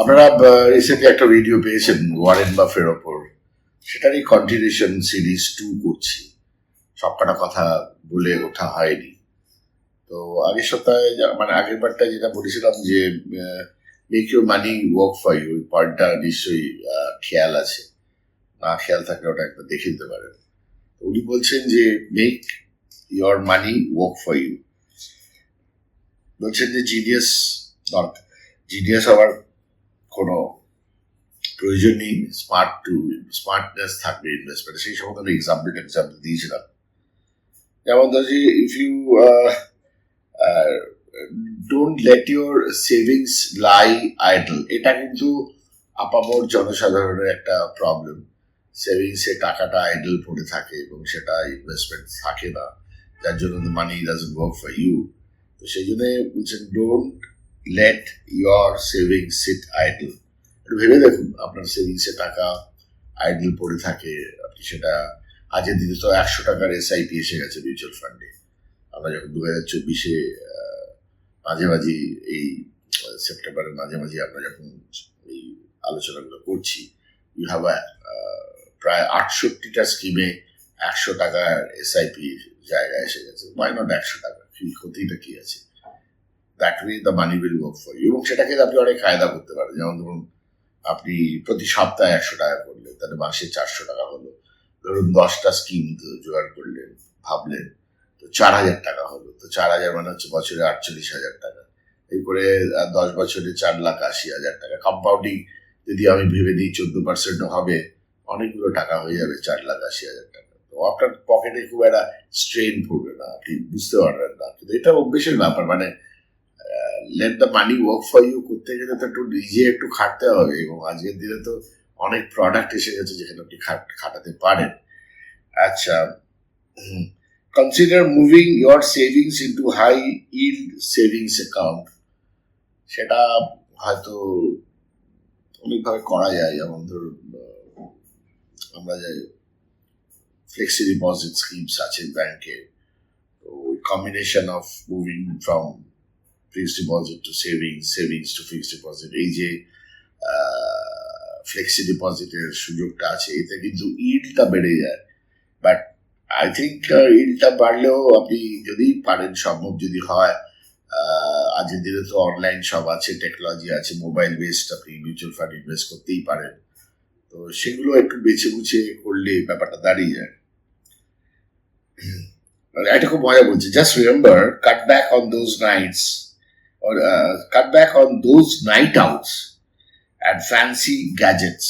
আপনারা রিসেন্টলি একটা ভিডিও পেয়েছেন ওয়ারেন বাফের ওপর। সেটারই কন্টিনিউশন সিরিজ টু করছি। সবকটা কথা বলে ওঠা হয়নি। তো আগের সপ্তাহে মানে আগের বারটা যেটা বলেছিলাম যে make your money work for you ওই পার্টটা নিশ্চয়ই খেয়াল আছে। না খেয়াল থাকলে ওটা একবার দেখে নিতে পারেন। উনি বলছেন যে make your money work for you বলছেন যে জিনিয়াস দরকার। জিনিয়াস হওয়ার কোনো প্রয়োজন নেই স্মার্ট টু স্মার্টনেস থাকবে ইনভেস্টমেন্টে সেই সময় আমি এক্সাম্পল এক্সাম্পল দিয়েছিলাম। যেমন ধরছি if you don't let your savings lie idle এটা কিন্তু আপামর জনসাধারণের একটা প্রবলেম সেভিংসে টাকাটা আইডল পড়ে থাকে এবং সেটা ইনভেস্টমেন্ট থাকে না। যার জন্য money doesn't work for you তো সেই জন্য বলছেন don't let your savings sit idle একটু ভেবে দেখুন, আপনার সেভিংসে টাকা আইডল পড়ে থাকে, আপনি সেটা আজের দিনে তো একশো টাকার এস এসআইপি এসে গেছে মিউচুয়াল ফান্ডে আমরা যখন দু হাজার চব্বিশে মাঝে মাঝে এই সেপ্টেম্বরের মাঝে মাঝে আমরা যখন এই আলোচনাগুলো করছি ইউ হ্যাভ প্রায় আটষট্টিটা স্কিমে একশো টাকার এস এসআইপি জায়গায় এসে গেছে। ওয়াই নট একশো টাকা? কি ক্ষতিটা কি আছে? That way the money will work for এবং সেটাকে আপনি অনেক কায়দা করতে পারেন। যেমন ধরুন, আপনি প্রতি সপ্তাহে একশো টাকা করলেন, তাহলে মাসে চারশো টাকা হলো। ধরুন, দশটা স্কিম জোগাড় করলেন, ভাবলেন, তো চার হাজার টাকা হলো। তো চার হাজার মানে হচ্ছে বছরে আটচল্লিশ হাজার টাকা। এই করে দশ বছরে চার লাখ আশি হাজার টাকা। কম্পাউন্ডিং যদি আমি ভেবে দিই চোদ্দ পার্সেন্ট হবে, অনেকগুলো টাকা হয়ে যাবে চার লাখ আশি হাজার টাকা। তো আপনার পকেটে খুব একটা স্ট্রেন পড়বে না। আপনি বুঝতে পারবেন না। কিন্তু এটা অভ্যেসের ব্যাপার। মানে let the money work for you করতে গেলে তো একটু নিজে একটু খাটতে হবে এবং আজকের দিনে তো অনেক প্রোডাক্ট এসে গেছে যেখানে আপনি খাট- খাটাতে পারেন। আচ্ছা consider moving your savings into high yield savings account সেটা হয়তো অনেকভাবে করা যায়, যেমন ধরুন আমরা যাই ফ্লেক্সি ডিপোজিট স্কিমস আছে ব্যাংকে তো combination of moving from fixed deposit to savings savings to fixed deposit এই যে ফ্লেক্সি ডিপোজিটের সুযোগটা আছে, এতে কিন্তু ইল্ডটা বেড়ে যায়। বাট আই থিঙ্ক ইল্ডটা বাড়লেও আপনি যদি পারেন, সম্ভব যদি হয় আজকের দিনে তো অনলাইন সব আছে টেকনোলজি আছে মোবাইল বেসড আপনি মিউচুয়াল ফান্ড ইনভেস্ট করতেই পারেন। তো সেগুলো একটু বেছে বুঝে করলে ব্যাপারটা দাঁড়িয়ে যায়। এটা খুব মজা বলছে just remember cut back on those nights or uh, cut back on those night outs and fancy gadgets.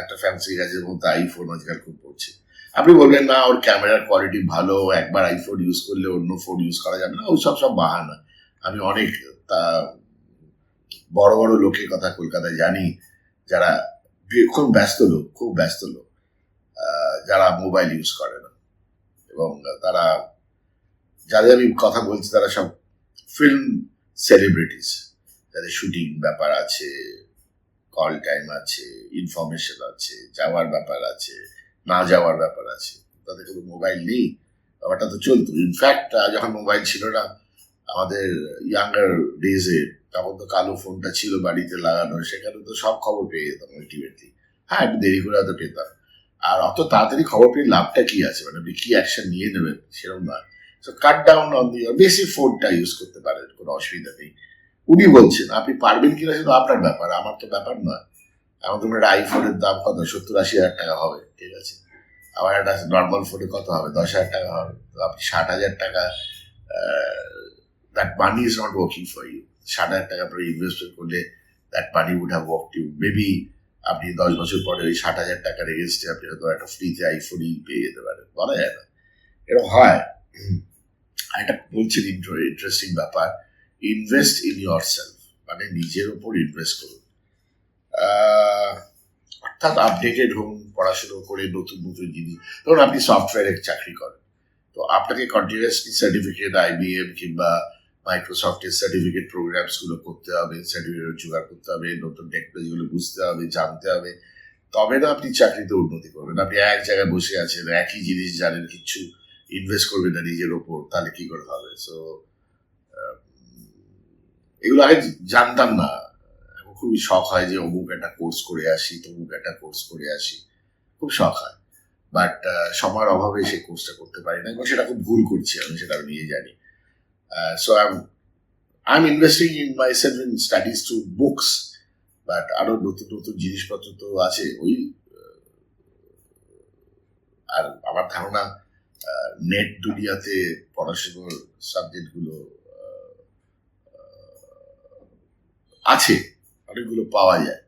একটা ফ্যান্সি গ্যাজেট মধ্যে আইফোন আজকাল খুব পড়ছে। আপনি বলবেন না ওর ক্যামেরার কোয়ালিটি ভালো একবার আইফোন ইউজ করলে অন্য ফোন ইউজ করা যাবে। না ওই সব সব বাহানা। আমি অনেক তা বড় বড় লোকের কথা কলকাতায় জানি যারা খুব ব্যস্ত লোক খুব ব্যস্ত লোক যারা মোবাইল ইউজ করে না। এবং তারা যাদের আমি কথা বলছি তারা সব ফিল্ম সেলিব্রিটিস যাদের শুটিং ব্যাপার আছে কল টাইম আছে ইনফরমেশন আছে, যাওয়ার ব্যাপার আছে, না যাওয়ার ব্যাপার আছে, তাদের কোনো মোবাইল নেই, ব্যাপারটা তো চলতো। ইনফ্যাক্ট যখন মোবাইল ছিল না, আমাদের ইয়াঙ্গার ডেজে তখন তো কালো ফোনটা ছিল বাড়িতে লাগানো, সেখানে তো সব খবর পেয়ে যেতাম আলটিমেটলি হ্যাঁ একটু দেরি করে হয়তো পেতাম। আর অত তাড়াতাড়ি খবর পেয়ে লাভটা কি আছে? মানে আপনি কি অ্যাকশন নিয়ে নেবেন? সেরকম নয়। So cut down on the বেশি ফোনটা ইউজ করতে পারেন, কোনো অসুবিধা নেই। উনি বলছেন, আপনি পারবেন কিনা সেটা আপনার ব্যাপার, আমার তো ব্যাপার নয়। আমার তোমার একটা আইফোনের দাম কত? সত্তর আশি হাজার টাকা হবে, ঠিক আছে। আবার একটা নর্মাল ফোনে কত হবে? দশ হাজার টাকা হবে। তো আপনি ষাট হাজার টাকা that money is not working for you ষাট হাজার টাকা আপনার ইনভেস্টমেন্ট করলে that money would have work you maybe আপনি দশ বছর পরে ওই ষাট হাজার টাকার এগেনস্টে আপনি হয়তো একটা ফ্রিতে আইফোনই পেয়ে যেতে পারেন। বলা যায় না। এরকম হয়। এটা বলছেন ইন্টারেস্টিং ব্যাপার। ইনভেস্ট ইন ইয়োর সেলফ মানে নিজের উপর ইনভেস্ট করুন। অর্থাৎ আপডেটেড হন পড়াশুনো করে নতুন নতুন জিনিস। ধরুন আপনি সফটওয়্যারে চাকরি করেন। তো আপনাকে কন্টিনিউয়াসলি সার্টিফিকেট আইবিএম কিংবা মাইক্রোসফটের সার্টিফিকেট প্রোগ্রামসগুলো করতে হবে সার্টিফিকেট জোগাড় করতে হবে, নতুন টেকনোলজি গুলো বুঝতে হবে, জানতে হবে। তবে না আপনি চাকরিতে উন্নতি করবেন। আপনি এক জায়গায় বসে আছেন, একই জিনিস জানেন, কিছু ইনভেস্ট করবে না নিজের ওপর, তাহলে কি করে হবে? সো এগুলো আগে জানতাম না। খুবই শখ হয় যে অমুক একটা কোর্স করে আসি, তমুক একটা কোর্স করে আসি। খুব শখ হয়। বাট সময়ের অভাবে সেই কোর্সটা করতে পারি না। এবং সেটা খুব ভুল করছি আমি, সেটা আমি নিজে জানি। So I I am investing in my self in studies to books but আরও নতুন নতুন জিনিসপত্র তো আছে। ওই আর আমার ধারণা নেট দুনিয়াতে পড়াশোনার সাবজেক্টগুলো আছে, অনেকগুলো পাওয়া যায়।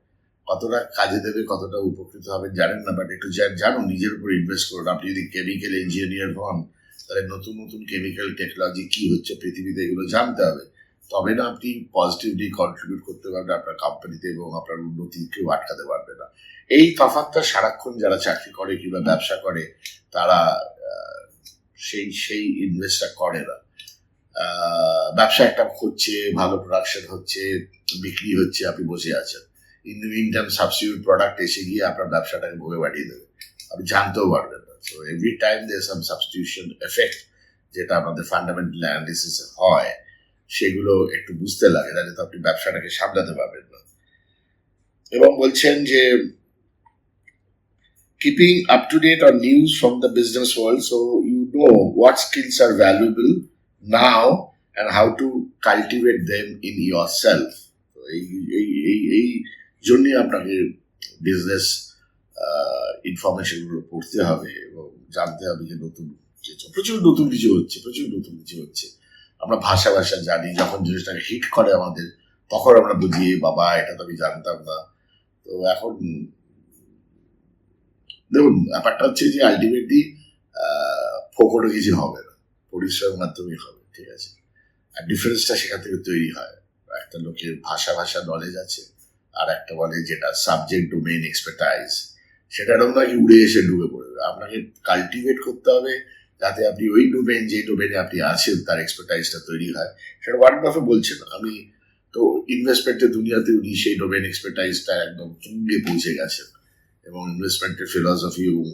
কতটা কাজে দেবে, কতটা উপকৃত হবে জানেন না বাট একটু জা- জানো, নিজের উপর ইনভেস্ট করুন। আপনি যদি কেমিক্যাল ইঞ্জিনিয়ার হন, তাহলে নতুন নতুন কেমিক্যাল টেকনোলজি কি হচ্ছে পৃথিবীতে এগুলো জানতে হবে। তবে না, আপনি পজিটিভলি কন্ট্রিবিউট করতে পারবেন আপনার কোম্পানিতে এবং আপনার উন্নতি কেউ আটকাতে পারবে না। এই তফাৎটা সারাক্ষণ যারা চাকরি করে কিংবা ব্যবসা করে, তারা সেই সেই ইনভেস্টটা করে না। ব্যবসা একটা হচ্ছে, ভালো প্রোডাকশন হচ্ছে, বিক্রি হচ্ছে, আপনি বসে আছেন। In the meantime product এসে গিয়ে আপনার ব্যবসাটাকে ভোগে বাড়িয়ে দেবে। আপনি জানতেও পারবেন না। So every time there some substitution effect যেটা আমাদের ফান্ডামেন্টাল অ্যানালিসিস হয়, সেগুলো একটু বুঝতে লাগে, তাহলে তো আপনি ব্যবসাটাকে সামলাতে পারবেন না। এবং বলছেন যে keeping up to date on news from the business world, so you know what skills are valuable now and how to cultivate them in yourself. এই জন্যই আপনাকে বিজনেস ইনফরমেশনগুলো পড়তে হবে এবং জানতে হবে যে নতুন প্রচুর নতুন কিছু হচ্ছে, প্রচুর নতুন কিছু হচ্ছে। আমরা ভাষা ভাষা জানি, যখন জিনিসটাকে হিট করে আমাদের, তখন আমরা বুঝি "এ বাবা, এটা তো আমি জানতাম না। তো এখন দেখুন, ব্যাপারটা হচ্ছে যে আলটিমেটলি ফোকটে কিছু হবে না। পরিশ্রমের মাধ্যমেই হবে, ঠিক আছে? আর ডিফারেন্সটা সেখান থেকে তৈরি হয়। একটা লোকের ভাষা ভাষা নলেজ আছে, আর একটা বলে যেটা সাবজেক্ট ডোমেইন এক্সপার্টাইজ সেটা নাকি উড়ে এসে ডুবে পড়বে আপনাকে কাল্টিভেট করতে হবে যাতে আপনি ওই ডোমেন যে ডোমেনে আপনি আছেন, তার এক্সপার্টাইজটা তৈরি হয়। সেটা ওয়ার্ড বাফে বলছেন। আমি তো ইনভেস্টমেন্টের দুনিয়াতে উনি সেই ডোমেন এক্সপার্টাইজটা একদম তুঙ্গে পৌঁছে গেছেন। এবং ইনভেস্টমেন্টের ফিলসফি এবং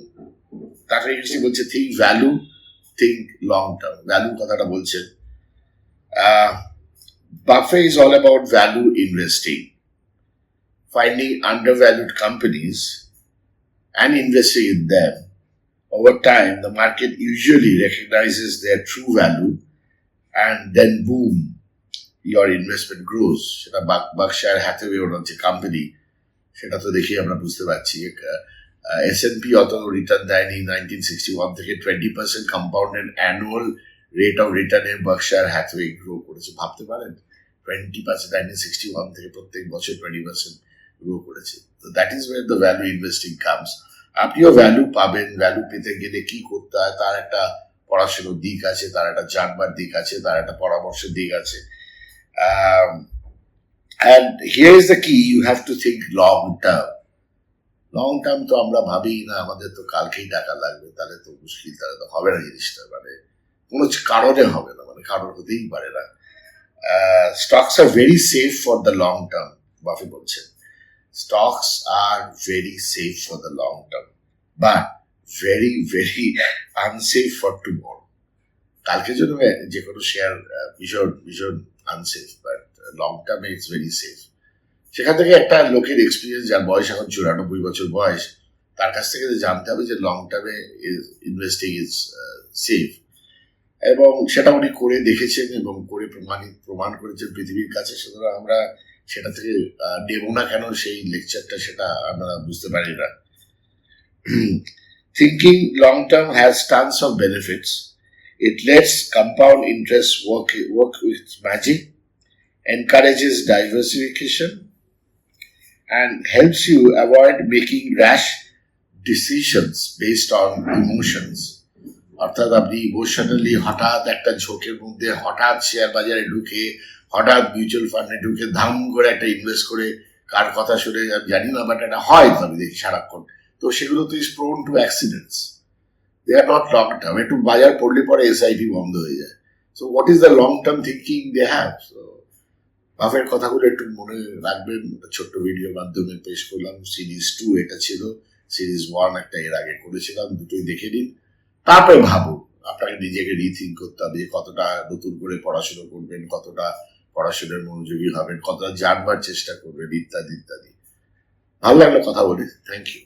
তাকে ইংলিশে বলছে think value think long term value কথাটা বলছেন Buffett is all about value investing finding undervalued companies and investing in them. Over time, the market usually recognizes their true value and then boom, your investment grows. সেটা বাকশায়ার Hathaway ওনার যে company সেটা তো দেখি আমরা বুঝতে পারছি এস এন পি অত return দেয়নি নাইনটিন সিক্সটি ওয়ান থেকে twenty percent compounded annual rate of রিটার্নে Berkshire Hathaway grow করেছে, ভাবতে পারেন? Twenty percent nineteen sixty one থেকে প্রত্যেক বছর টোয়েন্টি পার্সেন্ট গ্রো করেছে। তো that is where the value investing comes আপনিও ভ্যালু পাবেন ভ্যালু পেতে গেলে কি করতে হয়? তার একটা পড়াশোনার দিক আছে, তার একটা জানবার দিক আছে, তার একটা পরামর্শের দিক আছে। And here is the key you have to think long term long term তো আমরা ভাবি না আমাদের তো কালকেই টাকা লাগবে তাহলে তো মুশকিল তাহলে তো হবে না জিনিসটা মানে কোনো কারণে হবে না মানে কারণ হতেই পারে না। Stocks are very safe for the long term Buffett বলছেন stocks are very safe for the long term, but very, very unsafe for tomorrow. কালকের জন্য যে কোনো শেয়ার ভীষণ ভীষণ আনসেফ লং টার্মে ইটস ভেরি সেফ সেখান থেকে একটা লোকের এক্সপিরিয়েন্স যার বয়স এখন চুরানব্বই বছর বয়স, তার কাছ থেকে জানতে হবে যে লং টার্মে ইনভেস্টিং ইজ সেফ এবং সেটা উনি করে দেখেছেন এবং করে প্রমাণিত, প্রমাণ করেছেন পৃথিবীর কাছে। সুতরাং আমরা সেটা থেকে নেব না কেন সেই লেকচারটা সেটা আমরা বুঝতে পারি না। Thinking long term has terms of benefits it lets compound interest work work with magic encourages diversification and helps you avoid making rash decisions based on emotions অর্থাৎ আপনি ইমোশনালি হঠাৎ একটা ঝোঁকের মধ্যে হঠাৎ শেয়ার বাজারে ঢুকে, হঠাৎ মিউচুয়াল ফান্ডে ঢুকে ধাম করে একটা ইনভেস্ট করে কার কথা শুনে আমি জানি না বাট এটা হয় তো আমি দেখি সারাক্ষণ। তো সেগুলো তো is prone to accidents they are not long term একটু বাজার পড়লে পরে এসআইপি বন্ধ হয়ে যায়। So what is the long term thinking they have বাফের কথাগুলো একটু মনে রাখবেন ছোট্ট ভিডিওর মাধ্যমে পেশ করলাম সিরিজ টু এটা ছিল সিরিজ ওয়ান একটা এর আগে করেছিলাম, দুটোই দেখে নিন। তারপরে ভাবুন আপনাকে নিজেকে রিথিঙ্ক করতে হবে, কতটা নতুন করে পড়াশুনো করবেন, কতটা পড়াশোনায় মনোযোগী হবেন, কতটা জানবার চেষ্টা করবেন, ইত্যাদি ইত্যাদি। ভালো লাগল কথা বলে থ্যাংক ইউ